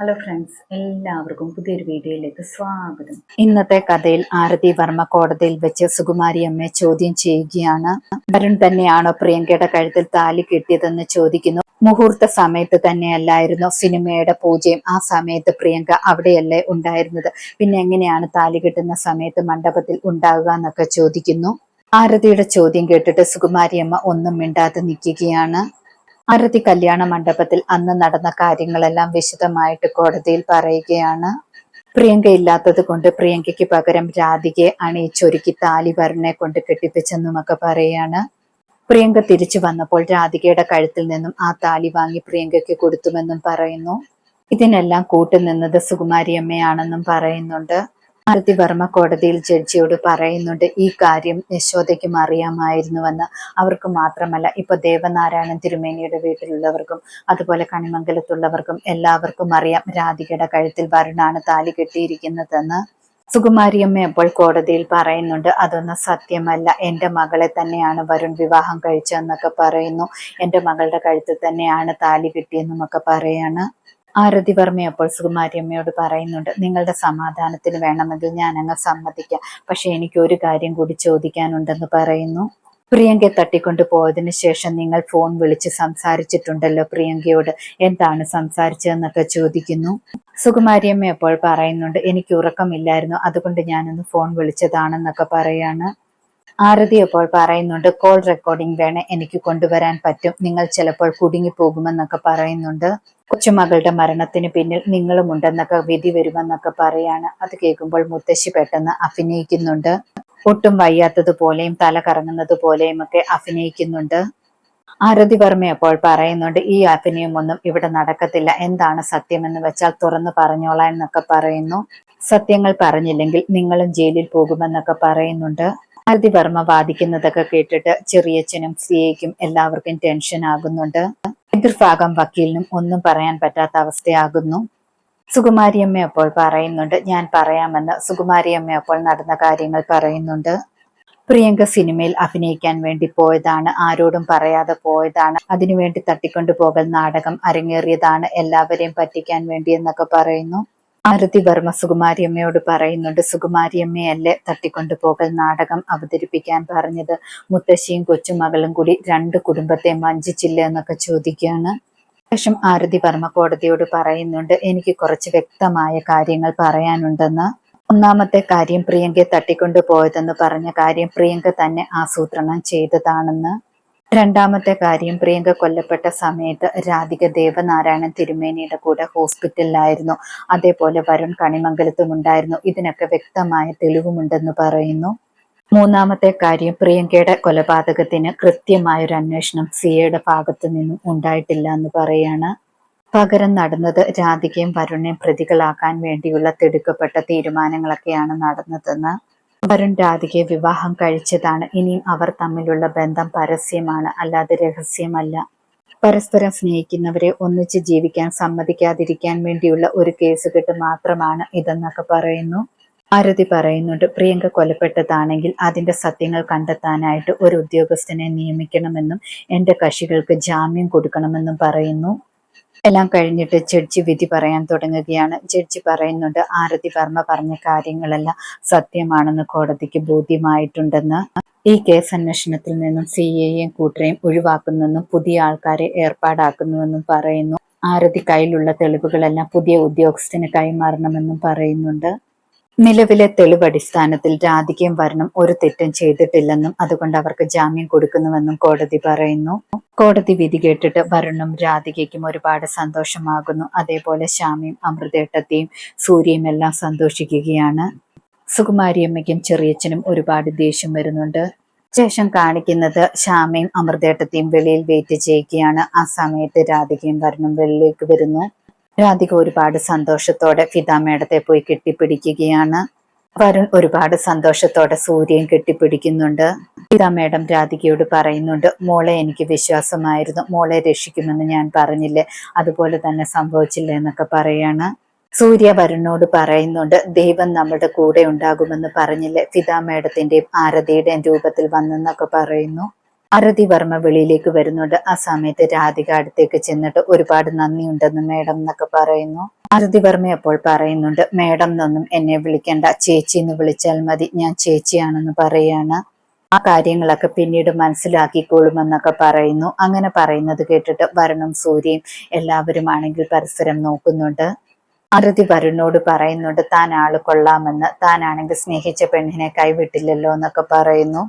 Hello friends എല്ലാവർക്കും പുതിയൊരു വീഡിയോയിലേക്ക് സ്വാഗതം. ഇന്നത്തെ കഥയിൽ ആരതി വർമ്മ കോടതിയിൽ വെച്ച് സുകുമാരി അമ്മയെ ചോദ്യം ചെയ്യുകയാണ്. വരുൺ തന്നെയാണോ പ്രിയങ്കയുടെ കഴുത്തിൽ താലി കിട്ടിയതെന്ന് ചോദിക്കുന്നു. മുഹൂർത്ത സമയത്ത് തന്നെയല്ലായിരുന്നു സിനിമയുടെ പൂജയും. ആ സമയത്ത് പ്രിയങ്ക അവിടെയല്ലേ ഉണ്ടായിരുന്നത്? പിന്നെ എങ്ങനെയാണ് താലി കിട്ടുന്ന സമയത്ത് മണ്ഡപത്തിൽ ഉണ്ടാകുക എന്നൊക്കെ ചോദിക്കുന്നു. ആരതിയുടെ ചോദ്യം കേട്ടിട്ട് സുകുമാരി അമ്മ ഒന്നും മിണ്ടാതെ നിൽക്കുകയാണ്. ആരതി കല്യാണ മണ്ഡപത്തിൽ അന്ന് നടന്ന കാര്യങ്ങളെല്ലാം വിശദമായിട്ട് കോടതിയിൽ പറയുകയാണ്. പ്രിയങ്ക ഇല്ലാത്തത് കൊണ്ട് പ്രിയങ്കയ്ക്ക് പകരം രാധികയെ അണിയിച്ചൊരുക്കി താലി വരനെ കൊണ്ട് കെട്ടിപ്പിച്ചെന്നുമൊക്കെ പറയാണ്. പ്രിയങ്ക തിരിച്ചു വന്നപ്പോൾ രാധികയുടെ കഴുത്തിൽ നിന്നും ആ താലി വാങ്ങി പ്രിയങ്കയ്ക്ക് കൊടുത്തുമെന്നും പറയുന്നു. ഇതിനെല്ലാം കൂട്ടുനിന്നത് സുകുമാരിയമ്മയാണെന്നും പറയുന്നുണ്ട്. ഭാരതി വർമ്മ കോടതിയിൽ ജഡ്ജിയോട് പറയുന്നുണ്ട് ഈ കാര്യം യശോദയ്ക്കും അറിയാമായിരുന്നുവെന്ന്. അവർക്ക് മാത്രമല്ല ഇപ്പൊ ദേവനാരായണൻ തിരുമേനിയുടെ വീട്ടിലുള്ളവർക്കും അതുപോലെ കണിമംഗലത്തുള്ളവർക്കും എല്ലാവർക്കും അറിയാം രാധികയുടെ കഴുത്തിൽ വരുണാണ് താലി കെട്ടിയിരിക്കുന്നതെന്ന്. സുകുമാരിയമ്മ അപ്പോൾ കോടതിയിൽ പറയുന്നുണ്ട് അതൊന്നും സത്യമല്ല. എന്റെ മകളെ തന്നെയാണ് വരുൺ വിവാഹം കഴിച്ചതെന്നൊക്കെ പറയുന്നു. എന്റെ മകളുടെ കഴുത്തിൽ തന്നെയാണ് താലി കിട്ടിയെന്നുമൊക്കെ പറയാണ്. ആരതി വർമ്മ അപ്പോൾ സുകുമാരിയമ്മയോട് പറയുന്നുണ്ട് നിങ്ങളുടെ സമാധാനത്തിന് വേണമെങ്കിൽ ഞാൻ അങ്ങ് സമ്മതിക്കാം. പക്ഷെ എനിക്ക് ഒരു കാര്യം കൂടി ചോദിക്കാനുണ്ടെന്ന് പറയുന്നു. പ്രിയങ്കയെ തട്ടിക്കൊണ്ടു പോയതിന് ശേഷം നിങ്ങൾ ഫോൺ വിളിച്ച് സംസാരിച്ചിട്ടുണ്ടല്ലോ പ്രിയങ്കയോട്. എന്താണ് സംസാരിച്ചതെന്നൊക്കെ ചോദിക്കുന്നു. സുകുമാരിയമ്മ അപ്പോൾ പറയുന്നുണ്ട് എനിക്ക് ഉറക്കമില്ലായിരുന്നു അതുകൊണ്ട് ഞാനൊന്ന് ഫോൺ വിളിച്ചതാണെന്നൊക്കെ പറയാണ്. ആരതി അപ്പോൾ പറയുന്നുണ്ട് കോൾ റെക്കോർഡിംഗ് വേണേ എനിക്ക് കൊണ്ടുവരാൻ പറ്റും. നിങ്ങൾ ചിലപ്പോൾ കുടുങ്ങി പോകുമെന്നൊക്കെ പറയുന്നുണ്ട്. കൊച്ചുമകളുടെ മരണത്തിന് പിന്നിൽ നിങ്ങളും ഉണ്ടെന്നൊക്കെ വിധി വരുമെന്നൊക്കെ പറയാണ്. അത് കേൾക്കുമ്പോൾ മുത്തശ്ശി പെട്ടെന്ന് അഭിനയിക്കുന്നുണ്ട്. ഒട്ടും വയ്യാത്തതുപോലെയും തല കറങ്ങുന്നത് പോലെയും ഒക്കെ അഭിനയിക്കുന്നുണ്ട്. ആരതി വർമ്മ അപ്പോൾ പറയുന്നുണ്ട് ഈ അഭിനയം ഒന്നും ഇവിടെ നടക്കത്തില്ല. എന്താണ് സത്യമെന്ന് വെച്ചാൽ തുറന്നു പറഞ്ഞോളാം എന്നൊക്കെ പറയുന്നു. സത്യങ്ങൾ പറഞ്ഞില്ലെങ്കിൽ നിങ്ങളും ജയിലിൽ പോകുമെന്നൊക്കെ പറയുന്നുണ്ട്. ആരതി വർമ്മ വാദിക്കുന്നതൊക്കെ കേട്ടിട്ട് ചെറിയച്ഛനും സിയയ്ക്കും എല്ലാവർക്കും ടെൻഷൻ ആകുന്നുണ്ട്. എതിർഭാഗം വക്കീലിനും ഒന്നും പറയാൻ പറ്റാത്ത അവസ്ഥയാകുന്നു. സുകുമാരിയമ്മ അപ്പോൾ പറയുന്നുണ്ട് ഞാൻ പറയാമെന്ന്. സുകുമാരിയമ്മ അപ്പോൾ നടന്ന കാര്യങ്ങൾ പറയുന്നുണ്ട്. പ്രിയങ്ക സിനിമയിൽ അഭിനയിക്കാൻ വേണ്ടി പോയതാണ് ആരോടും പറയാതെ പോയതാണ്. അതിനുവേണ്ടി തട്ടിക്കൊണ്ടു പോകൽ നാടകം അരങ്ങേറിയതാണ് എല്ലാവരെയും പറ്റിക്കാൻ വേണ്ടി എന്നൊക്കെ പറയുന്നു. ആരതി വർമ്മ സുകുമാരിയമ്മയോട് പറയുന്നുണ്ട് സുകുമാരിയമ്മയല്ലേ തട്ടിക്കൊണ്ടു പോകൽ നാടകം അവതരിപ്പിക്കാൻ പറഞ്ഞത്? മുത്തശ്ശിയും കൊച്ചുമകളും കൂടി രണ്ട് കുടുംബത്തെ വഞ്ചിച്ചില്ല എന്നൊക്കെ ചോദിക്കുകയാണ്. ശേഷം ആരതി വർമ്മ കോടതിയോട് പറയുന്നുണ്ട് എനിക്ക് കുറച്ച് വ്യക്തമായ കാര്യങ്ങൾ പറയാനുണ്ടെന്ന്. ഒന്നാമത്തെ കാര്യം പ്രിയങ്കയെ തട്ടിക്കൊണ്ടു പോയതെന്ന് പറഞ്ഞ കാര്യം പ്രിയങ്ക തന്നെ ആസൂത്രണം ചെയ്തതാണെന്ന്. രണ്ടാമത്തെ കാര്യം പ്രിയങ്ക കൊല്ലപ്പെട്ട സമയത്ത് രാധിക ദേവനാരായണൻ തിരുമേനിയുടെ കൂടെ ഹോസ്പിറ്റലിലായിരുന്നു. അതേപോലെ വരുൺ കണിമംഗലത്തും ഉണ്ടായിരുന്നു ഇതിനൊക്കെ വ്യക്തമായ തെളിവുമുണ്ടെന്ന് പറയുന്നു. മൂന്നാമത്തെ കാര്യം പ്രിയങ്കയുടെ കൊലപാതകത്തിന് കൃത്യമായ ഒരു അന്വേഷണം സിയയുടെ ഭാഗത്തു നിന്നും ഉണ്ടായിട്ടില്ല എന്ന് പറയാണ്. പകരം നടന്നത് രാധികയും വരുണിനെയും പ്രതികളാക്കാൻ വേണ്ടിയുള്ള തിടുക്കപ്പെട്ട തീരുമാനങ്ങളൊക്കെയാണ് നടന്നതെന്ന് വരുൺ രാധികയെ വിവാഹം കഴിച്ചതാണ്. ഇനിയും അവർ തമ്മിലുള്ള ബന്ധം പരസ്യമാണ്. അല്ലാതെ രഹസ്യമല്ല. പരസ്പരം സ്നേഹിക്കുന്നവരെ ഒന്നിച്ച് ജീവിക്കാൻ സമ്മതിക്കാതിരിക്കാൻ വേണ്ടിയുള്ള ഒരു കേസ് കെട്ട് മാത്രമാണ് ഇതെന്നൊക്കെ പറയുന്നു. ആരതി പറയുന്നുണ്ട് പ്രിയങ്ക കൊലപ്പെട്ടതാണെങ്കിൽ അതിന്റെ സത്യങ്ങൾ കണ്ടെത്താനായിട്ട് ഒരു ഉദ്യോഗസ്ഥനെ നിയമിക്കണമെന്നും എന്റെ കക്ഷികൾക്ക് ജാമ്യം കൊടുക്കണമെന്നും പറയുന്നു. എല്ലാം കഴിഞ്ഞിട്ട് ജഡ്ജി വിധി പറയാൻ തുടങ്ങുകയാണ്. ജഡ്ജി പറയുന്നുണ്ട് ആരതി വർമ്മ പറഞ്ഞ കാര്യങ്ങളെല്ലാം സത്യമാണെന്ന് കോടതിക്ക് ബോധ്യമായിട്ടുണ്ടെന്ന്. ഈ കേസ് അന്വേഷണത്തിൽ നിന്നും സി എയും കൂട്ടരെയും ഒഴിവാക്കുന്നെന്നും പുതിയ ആൾക്കാരെ ഏർപ്പാടാക്കുന്നുവെന്നും പറയുന്നു. ആരതി കയ്യിലുള്ള തെളിവുകളെല്ലാം പുതിയ ഉദ്യോഗസ്ഥന് കൈമാറണമെന്നും പറയുന്നുണ്ട്. നിലവിലെ തെളിവടിസ്ഥാനത്തിൽ രാധികയും വർണം ഒരു തെറ്റും ചെയ്തിട്ടില്ലെന്നും അതുകൊണ്ട് അവർക്ക് ജാമ്യം കൊടുക്കുന്നുവെന്നും കോടതി പറയുന്നു. കോടതി വിധി കേട്ടിട്ട് വരുണും രാധികയ്ക്കും ഒരുപാട് സന്തോഷമാകുന്നു. അതേപോലെ ശ്യാമയും അമൃതേട്ടത്തെയും സൂര്യയും എല്ലാം സന്തോഷിക്കുകയാണ്. സുകുമാരിയമ്മയ്ക്കും ചെറിയച്ഛനും ഒരുപാട് ദേഷ്യം വരുന്നുണ്ട്. ശേഷം കാണിക്കുന്നത് ശ്യാമയും അമൃതേട്ടത്തെയും വെളിയിൽ വെയിറ്റ് ചെയ്യുകയാണ്. ആ സമയത്ത് രാധികയും വരുണും വെളിയിലേക്ക് വരുന്നു. രാധിക ഒരുപാട് സന്തോഷത്തോടെ ഫിദ മേഡത്തെ പോയി കെട്ടിപ്പിടിക്കുകയാണ്. വരുൺ ഒരുപാട് സന്തോഷത്തോടെ സൂര്യൻ കെട്ടിപ്പിടിക്കുന്നുണ്ട്. ഫിദ മേഡം രാധികയോട് പറയുന്നുണ്ട് മോളെ എനിക്ക് വിശ്വാസമായിരുന്നു. മോളെ രക്ഷിക്കുമെന്ന് ഞാൻ പറഞ്ഞില്ലേ? അതുപോലെ തന്നെ സംഭവിച്ചില്ല? എന്നൊക്കെ പറയാണ്. സൂര്യ വരുണിനോട് പറയുന്നുണ്ട് ദൈവം നമ്മുടെ കൂടെ ഉണ്ടാകുമെന്ന് പറഞ്ഞില്ലേ? ഫിദ മേഡത്തിന്റെയും ആരതിയുടെയും രൂപത്തിൽ വന്നെന്നൊക്കെ പറയുന്നു. അരതി വർമ്മ വെളിയിലേക്ക് വരുന്നുണ്ട്. ആ സമയത്ത് രാധിക അടുത്തേക്ക് ചെന്നിട്ട് ഒരുപാട് നന്ദിയുണ്ടെന്ന് മേഡം എന്നൊക്കെ പറയുന്നു. അറുതി വർമ്മ അപ്പോൾ പറയുന്നുണ്ട് മേഡം എന്നൊന്നും എന്നെ വിളിക്കണ്ട. ചേച്ചി എന്ന് വിളിച്ചാൽ മതി. ഞാൻ ചേച്ചിയാണെന്ന് പറയാണ്. ആ കാര്യങ്ങളൊക്കെ പിന്നീട് മനസ്സിലാക്കിക്കോളുമെന്നൊക്കെ പറയുന്നു. അങ്ങനെ പറയുന്നത് കേട്ടിട്ട് വരുണും സൂര്യയും എല്ലാവരും ആണെങ്കിൽ പരസ്പരം നോക്കുന്നുണ്ട്. അറുതി വരുണിനോട് പറയുന്നുണ്ട് താൻ ആൾ കൊള്ളാമെന്ന്. താനാണെങ്കിൽ സ്നേഹിച്ച പെണ്ണിനെ കൈവിട്ടില്ലല്ലോ എന്നൊക്കെ പറയുന്നു.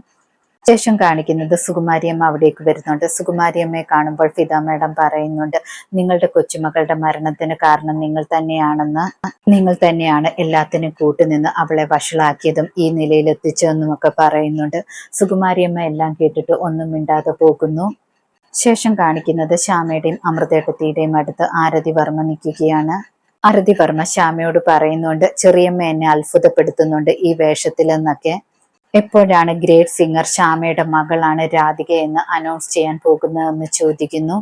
ശേഷം കാണിക്കുന്നത് സുകുമാരിയമ്മ അവിടേക്ക് വരുന്നുണ്ട്. സുകുമാരിയമ്മയെ കാണുമ്പോൾ ഫിദ മേഡം പറയുന്നുണ്ട് നിങ്ങളുടെ കൊച്ചുമകളുടെ മരണത്തിന് കാരണം നിങ്ങൾ തന്നെയാണെന്ന്. നിങ്ങൾ തന്നെയാണ് എല്ലാത്തിനും കൂട്ടുനിന്ന് അവളെ വഷളാക്കിയതും ഈ നിലയിൽ എത്തിച്ചതെന്നും ഒക്കെ പറയുന്നുണ്ട്. സുകുമാരിയമ്മ എല്ലാം കേട്ടിട്ട് ഒന്നും മിണ്ടാതെ പോകുന്നു. ശേഷം കാണിക്കുന്നത് ശ്യാമയുടെയും അമൃതേട്ടത്തിയുടെയും അടുത്ത് ആരതി വർമ്മ നിൽക്കുകയാണ്. ആരതി വർമ്മ ശ്യാമയോട് പറയുന്നുണ്ട് ചെറിയമ്മ എന്നെ അത്ഭുതപ്പെടുത്തുന്നുണ്ട് ഈ വേഷത്തിൽ എന്നൊക്കെ എപ്പോഴാണ് ഗ്രേറ്റ് സിംഗർ ശ്യാമയുടെ മകളാണ് രാധിക എന്ന് അനൗൺസ് ചെയ്യാൻ പോകുന്നതെന്ന് ചോദിക്കുന്നു.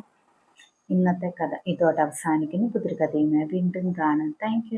ഇന്നത്തെ കഥ ഇതോടെ അവസാനിക്കുന്നു. പുതിയ കഥയുമായി വീണ്ടും കാണാം. താങ്ക്